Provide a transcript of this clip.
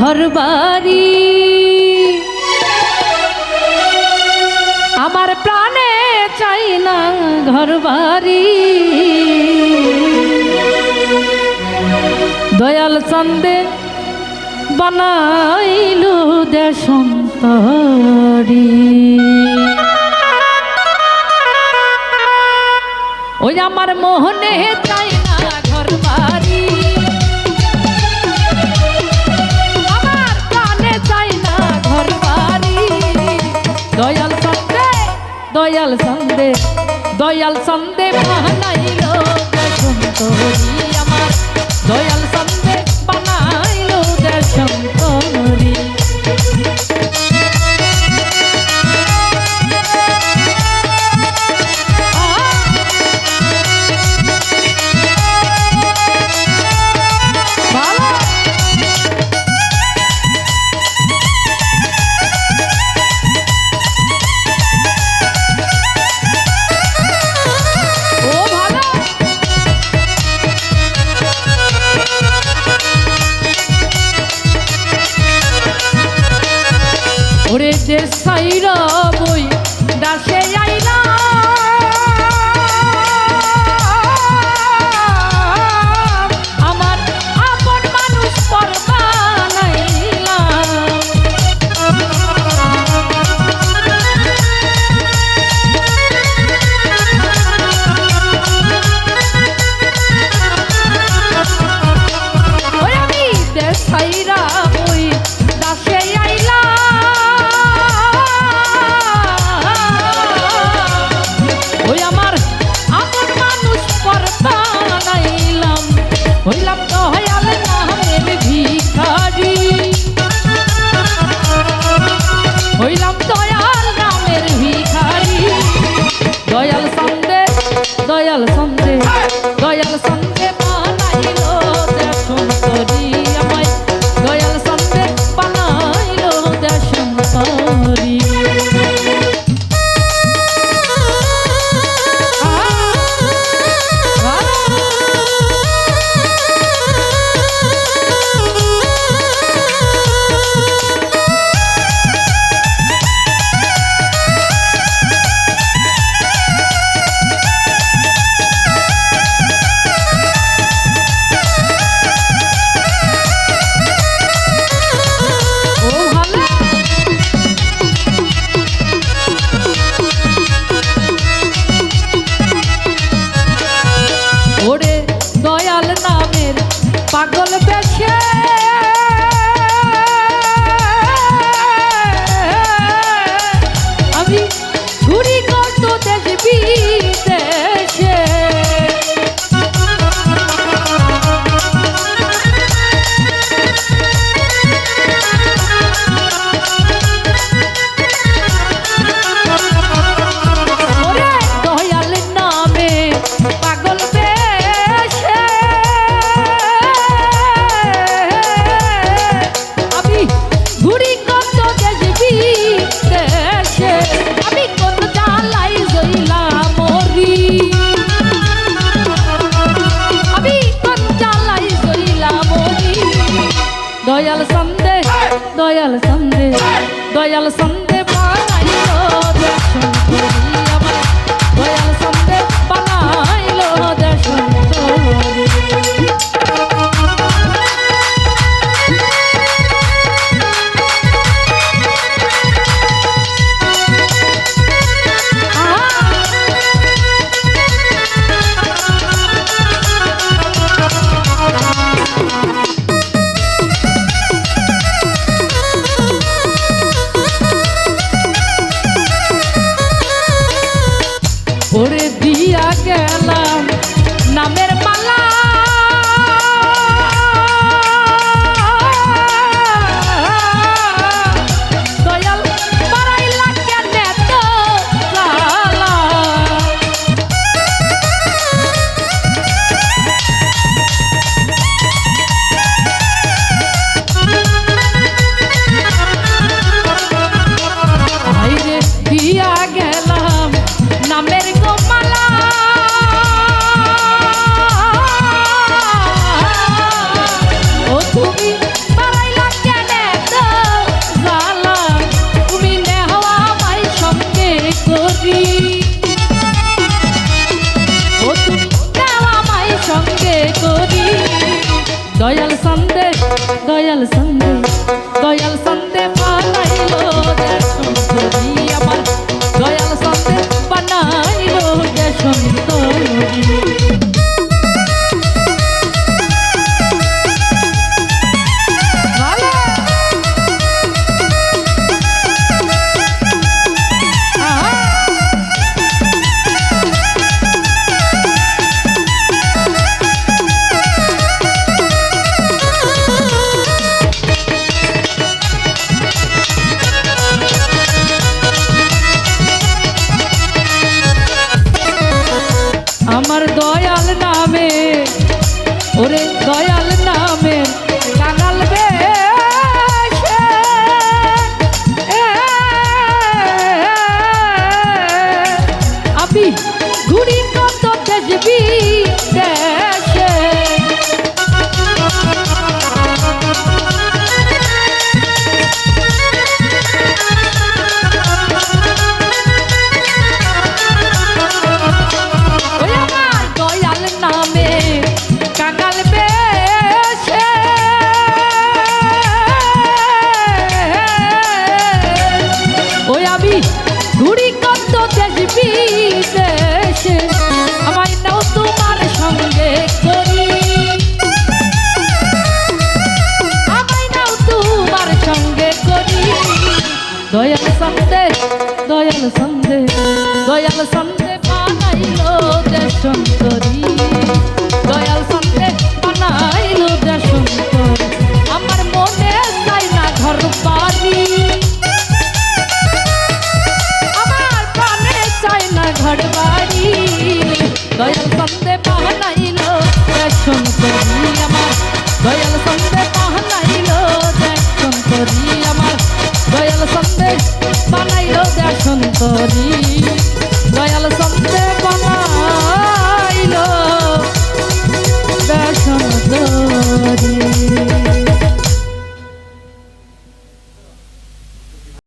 ঘর বাড়ি। আমার প্রাণে চাই না ঘর বাড়ি। দয়াল চন্দে বানাইলু দেশন্তরী ওই আমার মোহনে চাই না ঘর বাড়ি। দয়াল সন্দে দয়াল সন্দে দয়াল সন্দে বানাইল দেশন্তরি আমার। দয়াল সন্দে বানাইল দেশন্তরি ভালো যে সাইরা দয়াল সন্দে দয়াল সন্দে দয়াল সন্দে। পাগল দয়াল সন্দে দয়াল সন্দে Por দয়াল সন্দে দয়াল সন্দেশ দয়াল সন্দে বানাইলো ঘুরি কত দেশ বিদেশে আমায় নাও তোমার সঙ্গে করি আমায় নাও তোমার সঙ্গে করি দয়াল সন্দে দয়াল সন্দে দয়াল সন্দে বানাইলো দেশন্তরী দয়াল সন্দে বানাইলো আমার সন্দে